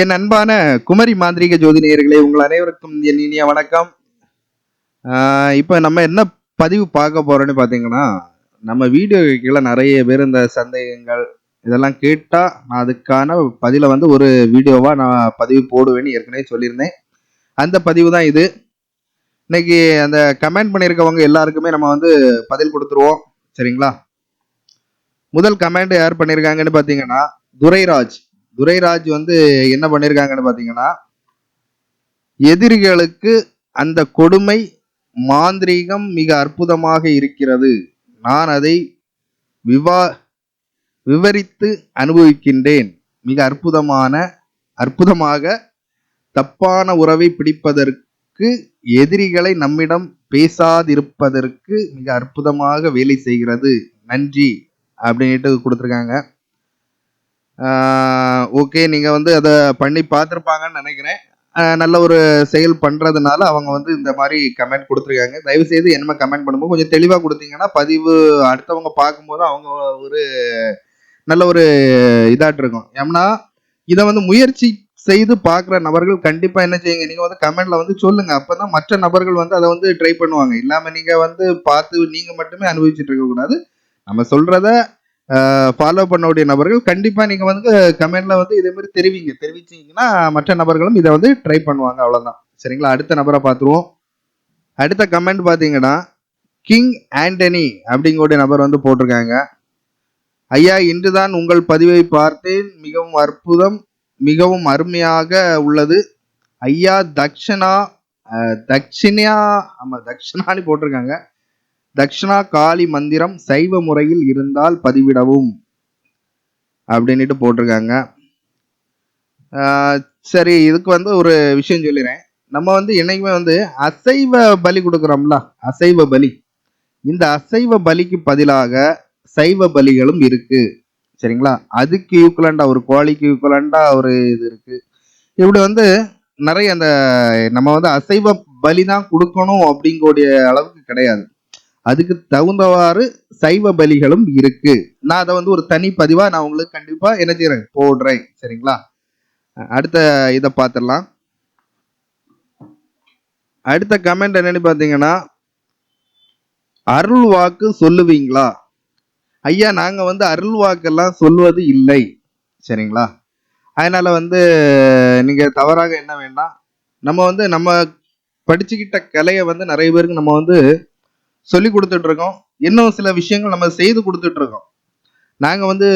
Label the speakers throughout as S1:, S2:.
S1: என் அன்பான குமரி மாந்திரிக ஜோதிநேயர்களே உங்கள் அனைவருக்கும் என் இனிய வணக்கம். இப்போ நம்ம என்ன பதிவு பார்க்க போகிறோன்னு பார்த்தீங்கன்னா நம்ம வீடியோ கீழே நிறைய பேர் இந்த சந்தேகங்கள் இதெல்லாம் கேட்டால் நான் அதுக்கான பதில வந்து ஒரு வீடியோவாக நான் பதிவு போடுவேன்னு ஏற்கனவே சொல்லியிருந்தேன். அந்த பதிவு தான் இது. இன்னைக்கு அந்த கமெண்ட் பண்ணியிருக்கவங்க எல்லாருக்குமே நம்ம வந்து பதில் கொடுத்துருவோம். சரிங்களா? முதல் கமெண்ட் யார் பண்ணியிருக்காங்கன்னு பார்த்தீங்கன்னா துரைராஜ். துரைராஜ் வந்து என்ன பண்ணியிருக்காங்கன்னு பார்த்தீங்கன்னா எதிரிகளுக்கு அந்த கொடுமை மாந்திரீகம் மிக அற்புதமாக இருக்கிறது. நான் அதை விவா விவரித்து அனுபவிக்கின்றேன். மிக அற்புதமான அற்புதமாக தப்பான உறவை பிடிப்பதற்கு எதிரிகளை நம்மிடம் பேசாதிருப்பதற்கு மிக அற்புதமாக வேலை செய்கிறது. நன்றி அப்படின்ட்டு கொடுத்துருக்காங்க. ஓகே நீங்கள் வந்து அதை பண்ணி பார்த்துருப்பாங்கன்னு நினைக்கிறேன். நல்ல ஒரு செயல் பண்ணுறதுனால அவங்க வந்து இந்த மாதிரி கமெண்ட் கொடுத்துருக்காங்க. தயவுசெய்து என்ன கமெண்ட் பண்ணும்போது கொஞ்சம் தெளிவாக கொடுத்தீங்கன்னா பதிவு அடுத்தவங்க பார்க்கும்போது அவங்க ஒரு நல்ல ஒரு இதாட்டு இருக்கும். ஏன்னா இதை வந்து முயற்சி செய்து பார்க்குற நபர்கள் கண்டிப்பாக என்ன செய்யுங்க? நீங்கள் வந்து கமெண்ட்ல வந்து சொல்லுங்க. அப்போ தான் மற்ற நபர்கள் வந்து அதை வந்து ட்ரை பண்ணுவாங்க. இல்லாமல் நீங்கள் வந்து பார்த்து நீங்கள் மட்டுமே அனுபவிச்சுட்டு இருக்கக்கூடாது. நம்ம சொல்கிறத ஃபாலோ பண்ணக்கூடிய நபர்கள் கண்டிப்பாக நீங்கள் வந்து கமெண்டில் வந்து இதே மாதிரி தெரிவிங்க. தெரிவிச்சீங்கன்னா மற்ற நபர்களும் இதை வந்து ட்ரை பண்ணுவாங்க. அவ்வளோதான் சரிங்களா? அடுத்த நபரை பார்த்துருவோம். அடுத்த கமெண்ட் பார்த்தீங்கன்னா கிங் ஆண்டனி அப்படிங்கக்கூடிய நபர் வந்து போட்டிருக்காங்க. ஐயா இன்றுதான் உங்கள் பதிவை பார்த்தேன். மிகவும் அற்புதம் மிகவும் அருமையாக உள்ளது. ஐயா தக்ஷணா தக்ஷிணியா ஆமாம் தக்ஷணான்னு போட்டிருக்காங்க. தக்ஷணா காளி மந்திரம் சைவ முறையில் இருந்தால் பதிவிடவும். அப்படின்ட்டு போட்டிருக்காங்க. சரி இதுக்கு வந்து ஒரு விஷயம் சொல்லிடுறேன். நம்ம வந்து என்னைக்குமே வந்து அசைவ பலி கொடுக்குறோம்ல அசைவ பலி. இந்த அசைவ பலிக்கு பதிலாக சைவ பலிகளும் இருக்கு. சரிங்களா? அதுக்கு ஈக்குவலண்டா ஒரு கோழிக்கு ஈக்குவலண்டா ஒரு இது இருக்கு. இப்படி வந்து நிறைய அந்த நம்ம வந்து அசைவ பலி தான் கொடுக்கணும் அப்படிங்கக்கூடிய அளவுக்கு கிடையாது. அதுக்கு தகுந்தவாறு சைவ பலிகளும் இருக்கு. நான் அதை வந்து ஒரு தனி பதிவா நான் உங்களுக்கு கண்டிப்பா என்ன செய்யறேன் போடுறேன். சரிங்களா? அடுத்த இதை பார்த்துடலாம். அடுத்த கமெண்ட் என்னன்னு பார்த்தீங்கன்னா அருள் வாக்கு சொல்லுவீங்களா? ஐயா நாங்க வந்து அருள் வாக்கெல்லாம் சொல்வது இல்லை. சரிங்களா? அதனால வந்து நீங்க தவறாக என்ன வேண்டாம். நம்ம வந்து நம்ம படிச்சுக்கிட்ட கலையை வந்து நிறைய பேருக்கு நம்ம வந்து சொல்லி கொடுத்துட்டு இருக்கோம் இன்னும் சில விஷயங்கள் நம்ம செய்து கொடுத்துட்டு இருக்கோம் நாங்க வந்து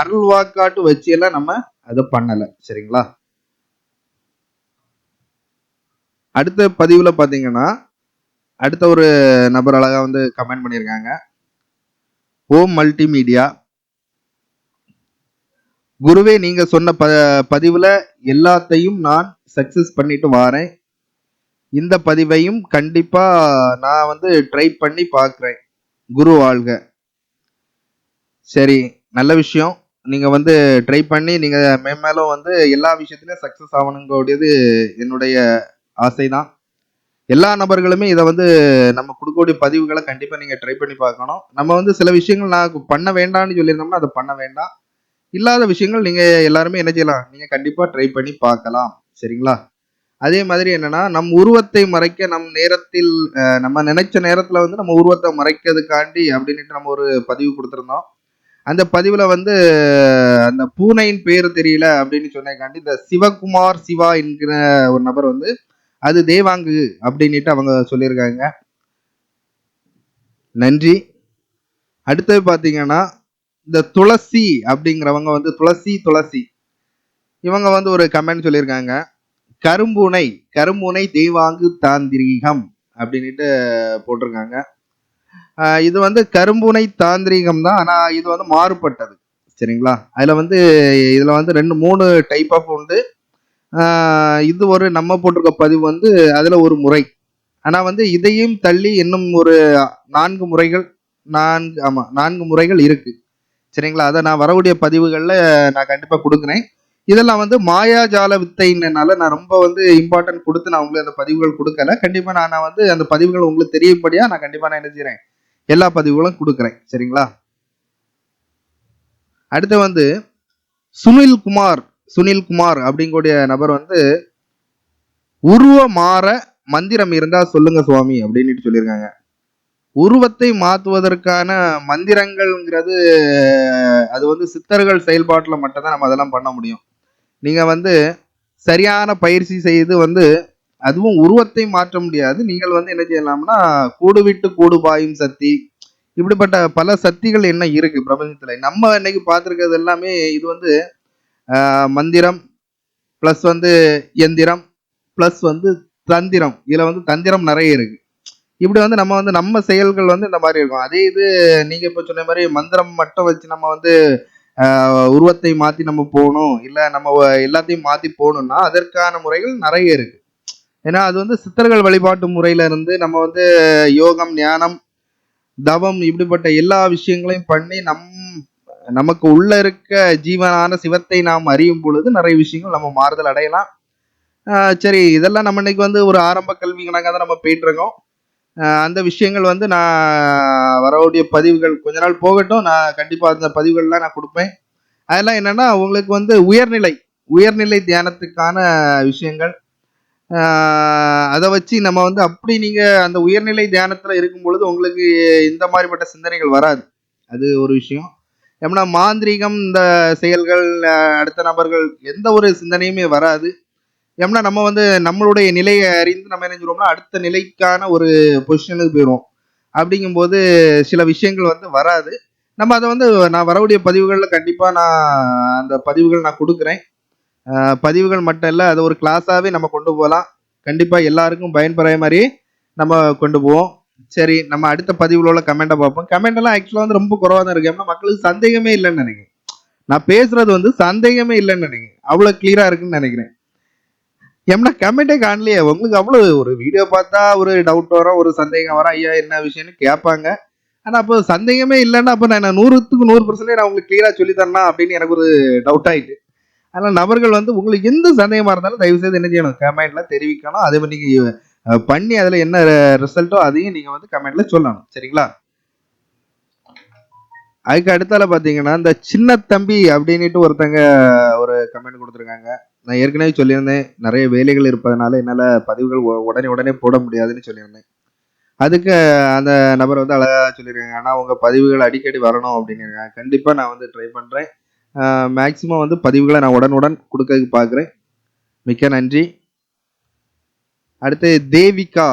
S1: அருள் வாக்காட்டு வச்சு எல்லாம் நம்ம அதை பண்ணல. சரிங்களா? அடுத்த பதிவுல பாத்தீங்கன்னா அடுத்த ஒரு நபர் அழகா வந்து கமெண்ட் பண்ணியிருக்காங்க. ஓம் மல்டிமீடியா. குருவே நீங்க சொன்ன ப பதிவுல எல்லாத்தையும் நான் சக்சஸ் பண்ணிட்டு வாரேன். இந்த பதிவையும் கண்டிப்பா நான் வந்து ட்ரை பண்ணி பார்க்குறேன் குரு வாழ்க. சரி நல்ல விஷயம். நீங்க வந்து ட்ரை பண்ணி நீங்க மேம்மேலும் வந்து எல்லா விஷயத்திலும் சக்சஸ் ஆகணுங்கக்கூடியது என்னுடைய ஆசைதான். எல்லா நபர்களுமே இதை வந்து நம்ம கொடுக்கக்கூடிய பதிவுகளை கண்டிப்பாக நீங்கள் ட்ரை பண்ணி பார்க்கணும். நம்ம வந்து சில விஷயங்கள் நான் பண்ண வேண்டாம்னு சொல்லியிருந்தோம்னா அதை பண்ண வேண்டாம். இல்லாத விஷயங்கள் நீங்கள் எல்லாருமே என்ன செய்யலாம்? நீங்கள் கண்டிப்பாக ட்ரை பண்ணி பார்க்கலாம். சரிங்களா? அதே மாதிரி என்னன்னா நம் உருவத்தை மறைக்க நம் நேரத்தில் நம்ம நினைச்ச நேரத்துல வந்து நம்ம உருவத்தை மறைக்கிறதுக்காண்டி அப்படின்ட்டு நம்ம ஒரு பதிவு கொடுத்துருந்தோம். அந்த பதிவுல வந்து அந்த பூனையின் பேர் தெரியல அப்படின்னு சொன்னதுக்காண்டி இந்த சிவகுமார் சிவா என்கிற ஒரு நபர் வந்து அது தேவாங்கு அப்படின்ட்டு அவங்க சொல்லியிருக்காங்க. நன்றி. அடுத்தது பார்த்தீங்கன்னா இந்த துளசி அப்படிங்கிறவங்க வந்து துளசி துளசி. இவங்க வந்து ஒரு கமெண்ட் சொல்லியிருக்காங்க. கரும்புனை கரும்புனை தெய்வாங்கு தாந்திரீகம் அப்படின்ட்டு போட்டிருக்காங்க. இது வந்து கரும்புனை தாந்திரீகம் தான் ஆனால் இது வந்து மாறுபட்டது. சரிங்களா? அதில் வந்து இதில் வந்து ரெண்டு மூணு டைப் ஆஃப் உண்டு. இது ஒரு நம்ம போட்டிருக்க பதிவு வந்து அதில் ஒரு முறை. ஆனால் வந்து இதையும் தள்ளி இன்னும் ஒரு நான்கு முறைகள் நான்கு ஆமாம் நான்கு முறைகள் இருக்குது சரிங்களா? அதை நான் வரக்கூடிய பதிவுகளில் நான் கண்டிப்பாக கொடுக்குறேன். இதெல்லாம் வந்து மாயாஜால வித்தைனால நான் ரொம்ப வந்து இம்பார்ட்டன்ட் கொடுத்து நான் உங்களுக்கு அந்த பதிவுகள் கொடுக்கல. கண்டிப்பா நான் நான் வந்து அந்த பதிவுகள் உங்களுக்கு தெரியும்படியா நான் கண்டிப்பா நான் என்ன செய்கிறேன் எல்லா பதிவுகளும் கொடுக்குறேன். சரிங்களா? அடுத்து வந்து சுனில் குமார் சுனில் குமார் அப்படிங்கக்கூடிய நபர் வந்து உருவ மாற மந்திரம் இருந்தா சொல்லுங்க சுவாமி அப்படின்னு சொல்லியிருக்காங்க. உருவத்தை மாற்றுவதற்கான மந்திரங்கள்ங்கிறது அது வந்து சித்தர்கள் செயல்பாட்டில் மட்டும்தான் நம்ம அதெல்லாம் பண்ண முடியும். நீங்க வந்து சரியான பயிற்சி செய்து வந்து அதுவும் உருவத்தை மாற்ற முடியாது. நீங்கள் வந்து என்ன செய்யலாம்னா கூடு விட்டு கூடு பாயும் சக்தி இப்படிப்பட்ட பல சக்திகள் என்ன இருக்கு பிரபஞ்சத்துல. நம்ம இன்னைக்கு பார்த்துருக்கிறது எல்லாமே இது வந்து மந்திரம் ப்ளஸ் வந்து எந்திரம் ப்ளஸ் வந்து தந்திரம். இதுல வந்து தந்திரம் நிறைய இருக்கு. இப்படி வந்து நம்ம வந்து நம்ம செயல்கள் வந்து இந்த மாதிரி இருக்கும். அதே இது நீங்க இப்ப சொன்ன மாதிரி மந்திரம் மட்டும் வச்சு நம்ம வந்து உருவத்தை மாத்தி நம்ம போகணும். இல்ல நம்ம எல்லாத்தையும் மாத்தி போகணும்னா அதற்கான முறைகள் நிறைய இருக்கு. ஏன்னா அது வந்து சித்தர்கள் வழிபாட்டு முறையில இருந்து நம்ம வந்து யோகம் ஞானம் தவம் இப்படிப்பட்ட எல்லா விஷயங்களையும் பண்ணி நம் நமக்கு உள்ள இருக்க ஜீவனான சிவத்தை நாம் அறியும் பொழுது நிறைய விஷயங்கள் நம்ம மாறுதல் அடையலாம். சரி இதெல்லாம் நம்ம இன்னைக்கு வந்து ஒரு ஆரம்ப கல்வி கணக்காக தான் நம்ம போயிட்டு இருக்கோம். அந்த விஷயங்கள் வந்து நான் வரக்கூடிய பதிவுகள் கொஞ்ச நாள் போகட்டும். நான் கண்டிப்பாக அந்த பதிவுகள்லாம் நான் கொடுப்பேன். அதெல்லாம் என்னென்னா உங்களுக்கு வந்து உயர்நிலை உயர்நிலை தியானத்துக்கான விஷயங்கள். அதை வச்சு நம்ம வந்து அப்படி நீங்கள் அந்த உயர்நிலை தியானத்தில் இருக்கும் பொழுது உங்களுக்கு இந்த மாதிரிப்பட்ட சிந்தனைகள் வராது. அது ஒரு விஷயம். ஏன்னா மாந்திரீகம் இந்த செயல்கள் அடுத்த நபர்கள் எந்த ஒரு சிந்தனையுமே வராது. ஏன்னா நம்ம வந்து நம்மளுடைய நிலையை அறிந்து நம்ம நினைஞ்சிருவோம்னா அடுத்த நிலைக்கான ஒரு பொசிஷனுக்கு போயிடுவோம். அப்படிங்கும்போது சில விஷயங்கள் வந்து வராது. நம்ம அதை வந்து நான் வரக்கூடிய பதிவுகளில் கண்டிப்பாக நான் அந்த பதிவுகள் நான் கொடுக்குறேன். பதிவுகள் மட்டும் இல்லை அதை ஒரு கிளாஸாகவே நம்ம கொண்டு போகலாம். கண்டிப்பாக எல்லாருக்கும் பயன்பெற மாதிரி நம்ம கொண்டு போவோம். சரி நம்ம அடுத்த பதிவுல உள்ள கமெண்ட்டை பார்ப்போம். கமெண்டெல்லாம் ஆக்சுவலாக வந்து ரொம்ப குறவாக தான் இருக்கு. ஏன்னா மக்களுக்கு சந்தேகமே இல்லைன்னு நினைக்கிறேன். நான் பேசுறது வந்து சந்தேகமே இல்லைன்னு நினைக்கிறேன். அவ்வளோ கிளியராக இருக்குன்னு நினைக்கிறேன். ஏன்னா கமெண்டே காணலையே. உங்களுக்கு அவ்வளோ ஒரு வீடியோ பார்த்தா ஒரு டவுட் வரும் ஒரு சந்தேகம் வரும். ஐயா என்ன விஷயம்னு கேட்பாங்க. ஆனால் அப்போ சந்தேகமே இல்லைன்னா அப்போ நான் நூறுத்துக்கு நூறு பர்சன்டேஜ் நான் உங்களுக்கு கிளியராக சொல்லி தரணும் அப்படின்னு எனக்கு ஒரு டவுட் ஆகிட்டு அதனால் நபர்கள் வந்து உங்களுக்கு எந்த சந்தேகமாக இருந்தாலும் தயவு செய்து என்ன செய்யணும் கமெண்ட்டில் தெரிவிக்கணும். அதே மாதிரி நீங்கள் பண்ணி அதில் என்ன ரிசல்ட்டோ அதையும் நீங்கள் வந்து கமெண்ட்டில் சொல்லணும். சரிங்களா? அதுக்கு அடுத்தால பார்த்தீங்கன்னா இந்த சின்ன தம்பி அப்படின்ட்டு ஒருத்தங்க ஒரு கமெண்ட் கொடுத்துருக்காங்க. நான் ஏற்கனவே சொல்லியிருந்தேன் நிறைய வேலைகள் இருப்பதனால என்னால் பதிவுகள் உடனே உடனே போட முடியாதுன்னு சொல்லியிருந்தேன். அதுக்கு அந்த நபர் வந்து அழகாக சொல்லியிருக்காங்க ஆனால் உங்கள் பதிவுகள் அடிக்கடி வரணும் அப்படின்னு கண்டிப்பாக நான் வந்து ட்ரை பண்ணுறேன் மேக்ஸிமம் வந்து பதிவுகளை நான் உடனுடன் கொடுக்கறதுக்கு பார்க்குறேன் மிக்க நன்றி. அடுத்து தேவிகா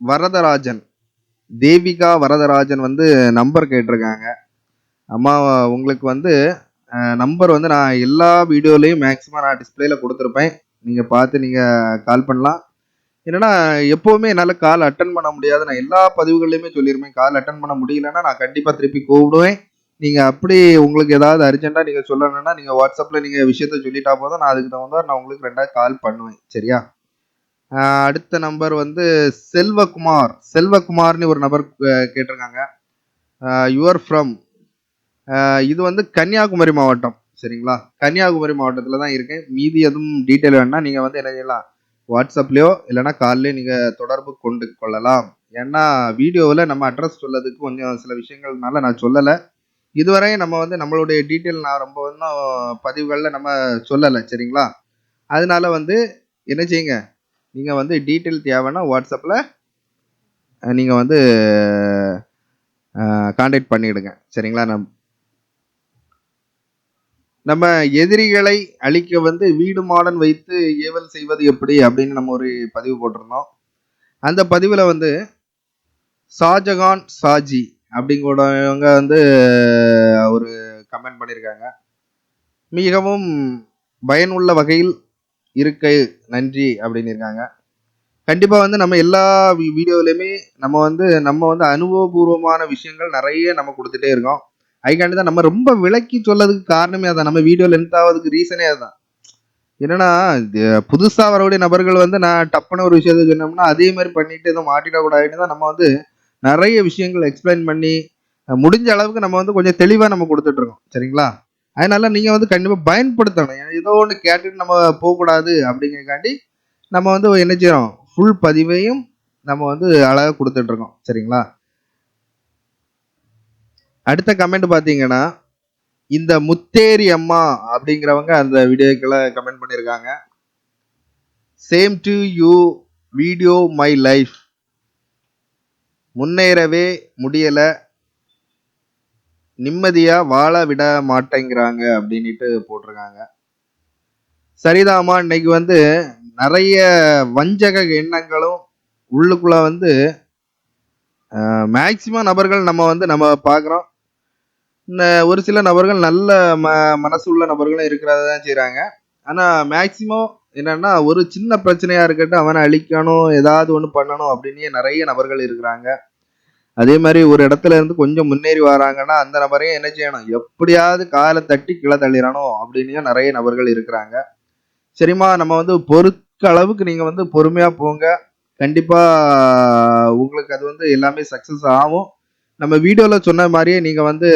S1: வரதராஜன். தேவிகா வரதராஜன் வந்து நம்பர் கேட்டிருக்காங்க. அம்மா உங்களுக்கு வந்து நம்பர் வந்து நான் எல்லா வீடியோலையும் மேக்ஸிமம் நான் டிஸ்பிளேல கொடுத்துருப்பேன். நீங்கள் பார்த்து நீங்கள் கால் பண்ணலாம். என்னன்னா எப்போவுமே என்னால் கால் அட்டன் பண்ண முடியாது. நான் எல்லா பதிவுகள்லையுமே சொல்லியிருப்பேன் கால் அட்டன் பண்ண முடியலன்னா நான் கண்டிப்பாக திருப்பி கூப்பிடுவேன். நீங்கள் அப்படி உங்களுக்கு ஏதாவது அர்ஜென்ட்டாக நீங்கள் சொல்லணும்னா நீங்கள் வாட்ஸ்அப்பில் நீங்கள் விஷயத்த சொல்லிட்டா போதும். நான் அதுக்கு தகுந்த நான் உங்களுக்கு ரெண்டாவது கால் பண்ணுவேன். சரியா? அடுத்த நம்பர் வந்து செல்வகுமார். செல்வகுமார்னு ஒரு நபர் கேட்டிருக்காங்க. யுவர் ஃப்ரம் இது வந்து கன்னியாகுமரி மாவட்டம் சரிங்களா? கன்னியாகுமரி மாவட்டத்தில் தான் இருக்கேன். மீதி எதுவும் டீட்டெயில் வேணால் நீங்கள் வந்து என்ன செய்யலாம்? வாட்ஸ்அப்லேயோ இல்லைன்னா கால்லேயோ நீங்கள் தொடர்பு கொண்டு கொள்ளலாம். ஏன்னா வீடியோவில் நம்ம அட்ரஸ் சொல்லதுக்கு கொஞ்சம் சில விஷயங்கள்னால நான் சொல்லலை. இதுவரை நம்ம வந்து நம்மளுடைய டீட்டெயில் நான் ரொம்ப இன்னும் பதிவுகளில் நம்ம சொல்லலை சரிங்களா? அதனால வந்து என்ன செய்யுங்க? நீங்கள் வந்து டீட்டெயில் தேவைன்னா வாட்ஸ்அப்பில் நீங்கள் வந்து காண்டாக்ட் பண்ணிவிடுங்க சரிங்களா? நம் நம்ம எதிரிகளை அழிக்க வந்து வீடு மாடன் வைத்து ஏவல் செய்வது எப்படி அப்படின்னு நம்ம ஒரு பதிவு போட்டிருந்தோம். அந்த பதிவில் வந்து ஷாஜகான் சாஜி அப்படிங்கிறவங்க வந்து ஒரு கமெண்ட் பண்ணியிருக்காங்க மிகவும் பயனுள்ள வகையில் இருக்கை நன்றி அப்படின்னு இருக்காங்க. கண்டிப்பாக வந்து நம்ம எல்லா வீ- வீடியோலையுமே நம்ம வந்து நம்ம வந்து அனுபவபூர்வமான விஷயங்கள் நிறைய நம்ம கொடுத்துட்டே இருக்கோம். அதுக்காண்டி தான் நம்ம ரொம்ப விளக்கி சொல்லதுக்கு காரணமே அதான். நம்ம வீடியோ லென்த் ஆகிறதுக்கு ரீசனே அதுதான். என்னன்னா புதுசாக வரக்கூடிய நபர்கள் வந்து நான் டப்புன்னு ஒரு விஷயத்த சொன்னோம்னா அதே மாதிரி பண்ணிட்டு எதுவும் மாட்டிடக்கூடாதுன்னு தான் நம்ம வந்து நிறைய விஷயங்கள் எக்ஸ்பிளைன் பண்ணி முடிஞ்ச அளவுக்கு நம்ம வந்து கொஞ்சம் தெளிவாக நம்ம கொடுத்துட்ருக்கோம் சரிங்களா? அதனால நீங்க வந்து கண்டிப்பா பயன்படுத்தணும். ஏதோ ஒன்று கேட்டுட்டு நம்ம போகக்கூடாது அப்படிங்கறக்காண்டி நம்ம வந்து என்ன செய்யறோம்? ஃபுல் பதிவையும் நம்ம வந்து அழகா கொடுத்துட்டு இருக்கோம். சரிங்களா? அடுத்த கமெண்ட் பார்த்தீங்கன்னா இந்த முத்தேரி அம்மா அப்படிங்கிறவங்க அந்த வீடியோக்களை கமெண்ட் பண்ணியிருக்காங்க. Same to you video my life முன்னேறவே முடியலை. நிம்மதியாக வாழ விட மாட்டேங்கிறாங்க அப்படின்ட்டு போட்டிருக்காங்க. சரிதாமா இன்னைக்கு வந்து நிறைய வஞ்சக எண்ணங்களும் உள்ளுக்குள்ள வந்து மேக்சிமம் நபர்கள் நம்ம வந்து நம்ம பார்க்குறோம். ஒரு சில நபர்கள் நல்ல ம மனசு உள்ள நபர்களும் இருக்கிறத தான் செய்கிறாங்க ஆனால் மேக்சிமம் என்னன்னா ஒரு சின்ன பிரச்சனையாக இருக்கட்டும் அவனை அழிக்கணும் ஏதாவது ஒன்று பண்ணணும் அப்படின்னே நிறைய நபர்கள் இருக்கிறாங்க. அதே மாதிரி ஒரு இடத்துல இருந்து கொஞ்சம் முன்னேறி வராங்கன்னா அந்த நபரையும் என்ன செய்யணும்? எப்படியாவது காலை தட்டி கீழே தள்ளிடணும் அப்படின்னு நிறைய நபர்கள் இருக்கிறாங்க. சரிம்மா நம்ம வந்து பொறுக்க அளவுக்கு நீங்க வந்து பொறுமையா போங்க. கண்டிப்பா உங்களுக்கு அது வந்து எல்லாமே சக்சஸ் ஆகும். நம்ம வீடியோல சொன்ன மாதிரியே நீங்க வந்து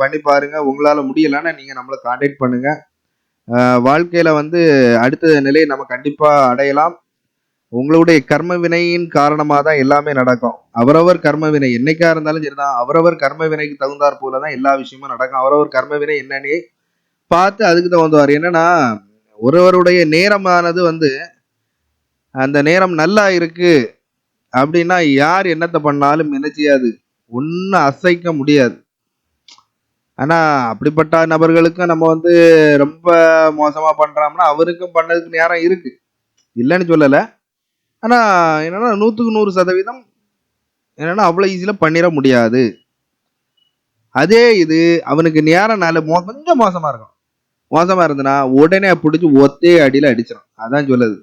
S1: பண்ணி பாருங்க. உங்களால முடியலன்னா நீங்க நம்மளை காண்டாக்ட் பண்ணுங்க. வாழ்க்கையில் வாழ்க்கையில வந்து அடுத்த நிலையை நம்ம கண்டிப்பா அடையலாம். உங்களுடைய கர்ம வினையின் காரணமாக தான் எல்லாமே நடக்கும். அவரவர் கர்ம வினை என்னைக்கா இருந்தாலும் சரிதான். அவரவர் கர்ம வினைக்கு தகுந்தாற் போல தான் எல்லா விஷயமும் நடக்கும். அவரவர் கர்ம வினை என்னன்னு பார்த்து அதுக்கு தகுந்தவார் என்னன்னா ஒருவருடைய நேரமானது வந்து அந்த நேரம் நல்லா இருக்கு அப்படின்னா யார் என்னத்தை பண்ணாலும் என்ன செய்யாது. ஒன்றும் அசைக்க முடியாது. ஆனால் அப்படிப்பட்ட நபர்களுக்கும் நம்ம வந்து ரொம்ப மோசமாக பண்ணுறோம்னா அவருக்கும் பண்ணதுக்கு நேரம் இருக்குது இல்லைன்னு சொல்லலை. ஆனால் என்னென்னா நூற்றுக்கு நூறு சதவீதம் என்னென்னா அவ்வளோ ஈஸியில் பண்ணிட முடியாது. அதே இது அவனுக்கு நேரம் நாள் மோ கொஞ்சம் மோசமாக இருக்கும். மோசமாக இருந்ததுன்னா உடனே பிடிச்சி ஒத்தே அடியில் அடிச்சிடும் அதான் சொல்லுது.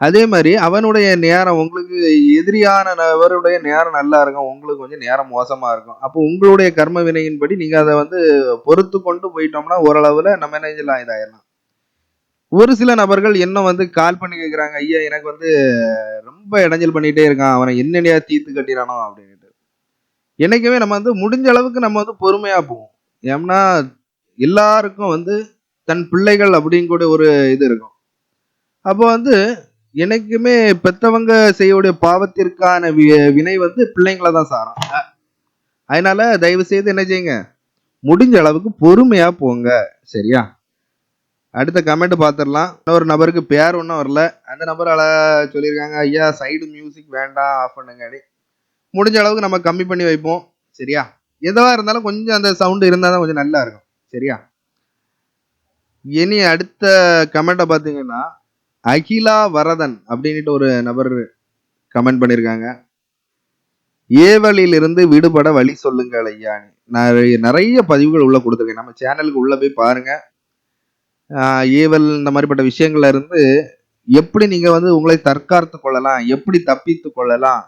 S1: அதே மாதிரி அவனுடைய நேரம் உங்களுக்கு எதிரியான நபருடைய நேரம் நல்லா இருக்கும். உங்களுக்கு கொஞ்சம் நேரம் மோசமாக இருக்கும். அப்போ உங்களுடைய கர்ம வினையின்படி நீங்கள் அதை வந்து பொறுத்து கொண்டு போயிட்டோம்னா ஓரளவில் நம்ம என்ன செய்யலாம் இதாயிடலாம் ஒரு சில நபர்கள் என்ன வந்து கால் பண்ணி கேட்குறாங்க ஐயா எனக்கு வந்து ரொம்ப இடைஞ்சல் பண்ணிகிட்டே இருக்கான். அவனை என்னென்னையா தீர்த்து கட்டிடானோ அப்படின்ட்டு என்னைக்குமே நம்ம வந்து முடிஞ்ச அளவுக்கு நம்ம வந்து பொறுமையாக போவோம். ஏன்னா எல்லாருக்கும் வந்து தன் பிள்ளைகள் அப்படின்னு கூட ஒரு இது இருக்கும். அப்போ வந்து எனக்குமே பெத்தவங்க செய்யக்கூடிய பாவத்திற்கான வி- வினை வந்து பிள்ளைங்கள தான் சாரும். அதனால் அதனால தயவு செய்து என்ன செய்யுங்க. முடிஞ்ச அளவுக்கு பொறுமையா போங்க. சரியா? அடுத்த கமெண்ட் பார்த்துடலாம். இன்னொரு நபருக்கு பேர் ஒன்றும் வரல. அந்த நபர் அழகா சொல்லியிருக்காங்க ஐயா சைடு மியூசிக் வேண்டாம் ஆஃப் பண்ணுங்க முடிஞ்ச அளவுக்கு நம்ம கம்மி பண்ணி வைப்போம். சரியா? எதுவாக இருந்தாலும் கொஞ்சம் அந்த சவுண்டு இருந்தால் தான் கொஞ்சம் நல்லா இருக்கும். சரியா? இனி அடுத்த கமெண்ட்டை பார்த்தீங்கன்னா அகிலா வரதன் அப்படின்ட்டு ஒரு நபர் கமெண்ட் பண்ணியிருக்காங்க. ஏவலிலிருந்து விடுபட வழி சொல்லுங்கள் ஐயா நிறைய நிறைய பதிவுகள் உள்ளே கொடுத்துருக்கேன். நம்ம சேனலுக்கு உள்ளே போய் பாருங்கள் ஏவல் இந்த மாதிரிப்பட்ட விஷயங்கள்ல இருந்து எப்படி நீங்க வந்து உங்களை தற்காத்து கொள்ளலாம் எப்படி தப்பித்து கொள்ளலாம்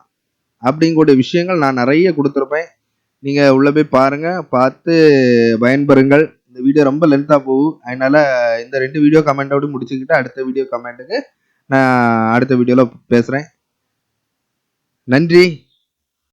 S1: அப்படிங்கக்கூடிய விஷயங்கள் நான் நிறைய கொடுத்துருப்பேன். நீங்க உள்ள போய் பாருங்க பார்த்து பயன்பெறுங்கள். இந்த வீடியோ ரொம்ப லென்த்தா போகும் அதனால இந்த ரெண்டு வீடியோ கமெண்டோடு முடிச்சுக்கிட்டு அடுத்த வீடியோ கமெண்ட்டுக்கு நான் அடுத்த வீடியோவில் பேசுகிறேன் நன்றி.